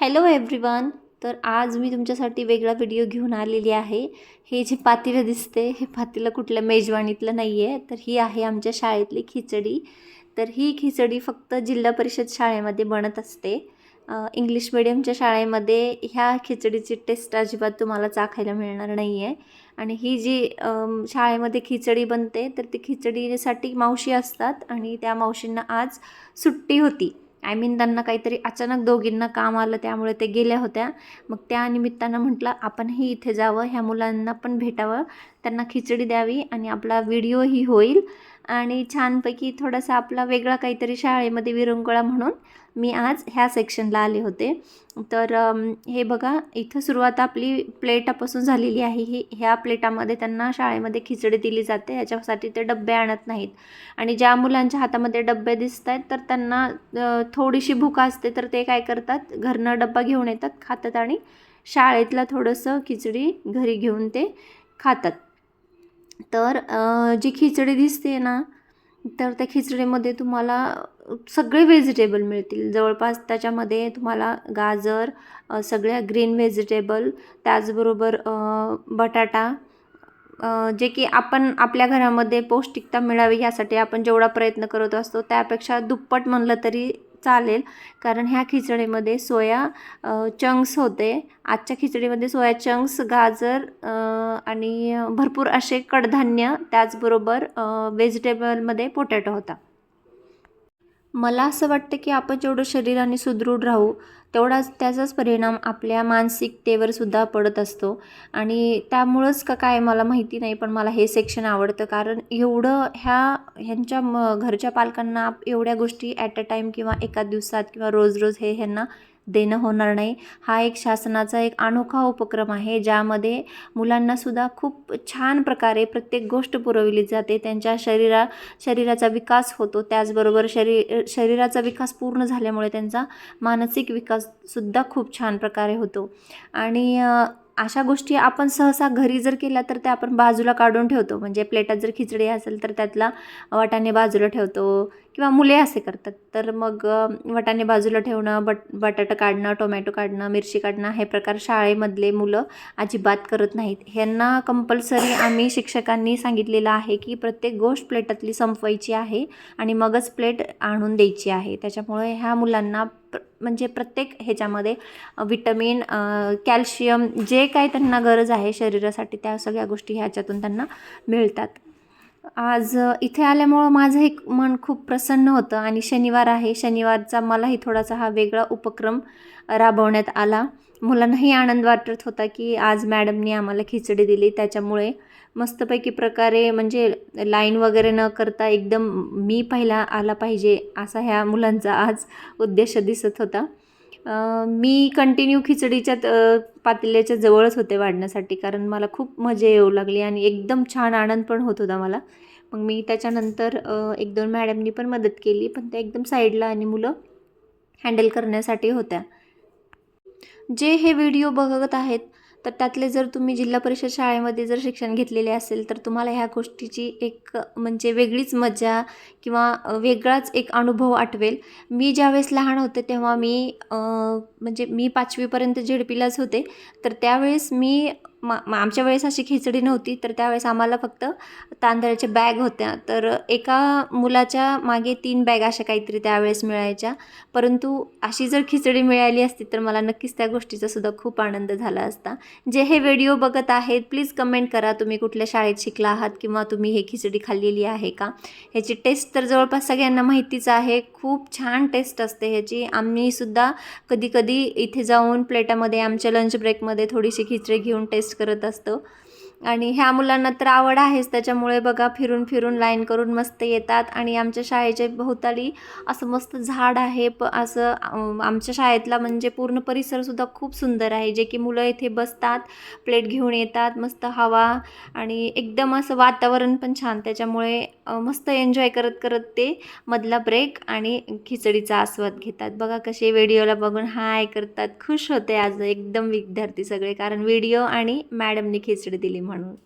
Hello everyone तर आज मी तुमच्यासाठी वेगळा व्हिडिओ घेऊन आलेली आहे. हे जे पातेलं दिसते हे पातेलं कुठल्या मेजवानीतलं नाही आहे तर ही आहे आमच्या शाळेतली खिचडी. तर ही खिचडी फक्त जिल्हा परिषद शाळेमध्ये बनत असते. इंग्लिश मिडियमच्या शाळेमध्ये ह्या खिचडीची टेस्ट अजिबात तुम्हाला चाखायला मिळणार नाही आहे आणि ही जी शाळेमध्ये खिचडी बनते तर ती खिचडीसाठी मावशी असतात आणि त्या मावशींना आज सुट्टी होती. आय मीन त्यांना काहीतरी अचानक दोघींना काम आलं त्यामुळे ते गेल्या होत्या. मग त्या निमित्तानं म्हटलं आपणही इथे जावं ह्या मुलांना पण भेटावं. त्यांना खिचडी द्यावी आणि आपला व्हिडिओही होईल. आणि छानपैकी थोडासा आपला वेगळा काहीतरी शाळेमध्ये विरंगुळा म्हणून मी आज ह्या सेक्शनला आले होते. तर हे बघा इथं सुरुवात आपली प्लेटापासून झालेली आहे. ही ह्या प्लेटामध्ये त्यांना शाळेमध्ये खिचडी दिली जाते. याच्यासाठी ते डब्बे आणत नाहीत. आणि ज्या मुलांच्या हातामध्ये डब्बे दिसत आहेत तर त्यांना थोडीशी भूक असते तर ते काय करतात? घरनं डब्बा घेऊन येतात खातात आणि शाळेतला थोडंसं खिचडी घरी घेऊन ते खातात. तर जी खिचडी दिसते ना तर त्या खिचडीमध्ये तुम्हाला सगळे व्हेजिटेबल मिळतील. जवळपास त्याच्यामध्ये तुम्हाला गाजर सगळ्या ग्रीन व्हेजिटेबल त्याचबरोबर बटाटा जे की आपण आपल्या घरामध्ये पौष्टिकता मिळावी यासाठी आपण जेवढा प्रयत्न करत असतो त्यापेक्षा दुप्पट म्हणलं तरी चालेल. कारण ह्या खिचडीमध्ये सोया चंक्स होते. आजच्या खिचडीमध्ये सोया चंक्स गाजर आणि भरपूर असे कडधान्य त्याचबरोबर व्हेजिटेबलमध्ये पोटॅटो होता. मला असं वाटतं की आपण जेवढं शरीराने सुदृढ राहू तेवढाच त्याचाच परिणाम आपल्या मानसिकतेवर सुद्धा पडत असतो. आणि त्यामुळंच का काय मला माहिती नाही पण मला हे सेक्शन आवडतं. कारण एवढं ह्या ह्यांच्या म घरच्या पालकांना आप- एवढ्या गोष्टी ॲट अ टाईम किंवा एका दिवसात किंवा रोज रोज हे ह्यांना देणं होणार नाही. हा एक शासनाचा एक अनोखा उपक्रम आहे ज्यामध्ये मुलांनासुद्धा खूप छान प्रकारे प्रत्येक गोष्ट पुरवली जाते. त्यांच्या शरीरा शरीराचा विकास होतो. त्याचबरोबर शरीर शरीराचा विकास पूर्ण झाल्यामुळे त्यांचा मानसिक विकास सुद्धा खूप छान प्रकारे होतो. आणि अशा गोष्टी आपण सहसा घरी जर केल्या तर त्या आपण बाजूला काढून ठेवतो. म्हणजे प्लेटात जर खिचडी असेल तर त्यातला वाटाणे बाजूला ठेवतो किंवा मुले असे करतात. तर मग अ, वाटाणे बाजूला ठेवणं बट बटाटा काढणं टोमॅटो काढणं मिरची काढणं हे प्रकार शाळेमधले मुलं अजिबात करत नाहीत. ह्यांना कंपल्सरी आम्ही शिक्षकांनी सांगितलेलं आहे की प्रत्येक गोष्ट प्लेटातली संपवायची आहे आणि मगच प्लेट आणून द्यायची आहे. त्याच्यामुळे ह्या मुलांना म्हणजे प्रत्येक ह्याच्यामध्ये विटॅमिन कॅल्शियम जे काय त्यांना गरज आहे शरीरासाठी त्या सगळ्या गोष्टी ह्याच्यातून त्यांना मिळतात. आज इथे आल्यामुळं माझं एक मन खूप प्रसन्न होतं आणि शनिवार आहे. शनिवारचा मलाही थोडासा हा वेगळा उपक्रम राबवण्यात आला. मुलांनाही आनंद वाटत होता की आज मॅडमनी आम्हाला खिचडी दिली. त्याच्यामुळे मस्तपैकी प्रकारे म्हणजे लाईन वगैरे न करता एकदम मी पहिला आला पाहिजे असा ह्या मुलांचा आज उद्देश दिसत होता. मी कंटिन्यू खिचडीच्या पातेल्याच्या जवळच होते वाढण्यासाठी कारण मला खूप मजा येऊ लागली आणि एकदम छान आनंद पण होत होता मला. मग मी त्याच्यानंतर एक दोन मॅडमनी पण मदत केली पण त्या एकदम साईडला आणि मुलं हँडल करण्यासाठी होत्या. जे हे व्हिडिओ बघत आहेत तर त्यातले जर तुम्ही जिल्हा परिषद शाळेमध्ये जर शिक्षण घेतलेले असेल तर तुम्हाला ह्या गोष्टीची एक म्हणजे वेगळीच मजा किंवा वेगळाच एक अनुभव आठवेल. मी ज्यावेळेस लहान होते तेव्हा मी म्हणजे मी पाचवीपर्यंत झेडपीलाच होते. तर त्यावेळेस मी मा आमच्या वेळेस अशी खिचडी नव्हती तर त्यावेळेस आम्हाला फक्त तांदळाच्या बॅग होत्या. तर एका मुलाच्या मागे तीन बॅग अशा काहीतरी त्यावेळेस मिळायच्या. परंतु अशी जर खिचडी मिळाली असती तर मला नक्कीच त्या गोष्टीचा सुद्धा खूप आनंद झाला असता. जे हे व्हिडिओ बघत आहेत प्लीज कमेंट करा तुम्ही कुठल्या शाळेत शिकला आहात किंवा तुम्ही हे खिचडी खाल्लेली आहे का? ह्याची टेस्ट तर जवळपास सगळ्यांना माहितीच आहे. खूप छान टेस्ट असते ह्याची. आम्हीसुद्धा कधी कधी इथे जाऊन प्लेटामध्ये आमच्या लंच ब्रेकमध्ये थोडीशी खिचडी घेऊन टेस्ट करत असतो. आणि ह्या मुलांना तर आवड आहेच. त्याच्यामुळे बघा फिरून फिरून लाईन करून मस्त येतात. आणि आमच्या शाळेच्या भोवताली असं मस्त झाड आहे. प असं आमच्या शाळेतला म्हणजे पूर्ण परिसरसुद्धा खूप सुंदर आहे. जे की मुलं इथे बसतात प्लेट घेऊन येतात मस्त हवा आणि एकदम असं वातावरण पण छान. त्याच्यामुळे मस्त एन्जॉय करत करत ते मधला ब्रेक आणि खिचडीचा आस्वाद घेतात. बघा कसे व्हिडिओला बघून हाय करतात. खुश होते आज एकदम विद्यार्थी सगळे. कारण व्हिडिओ आणि मॅडमने खिचडी दिली म्हणून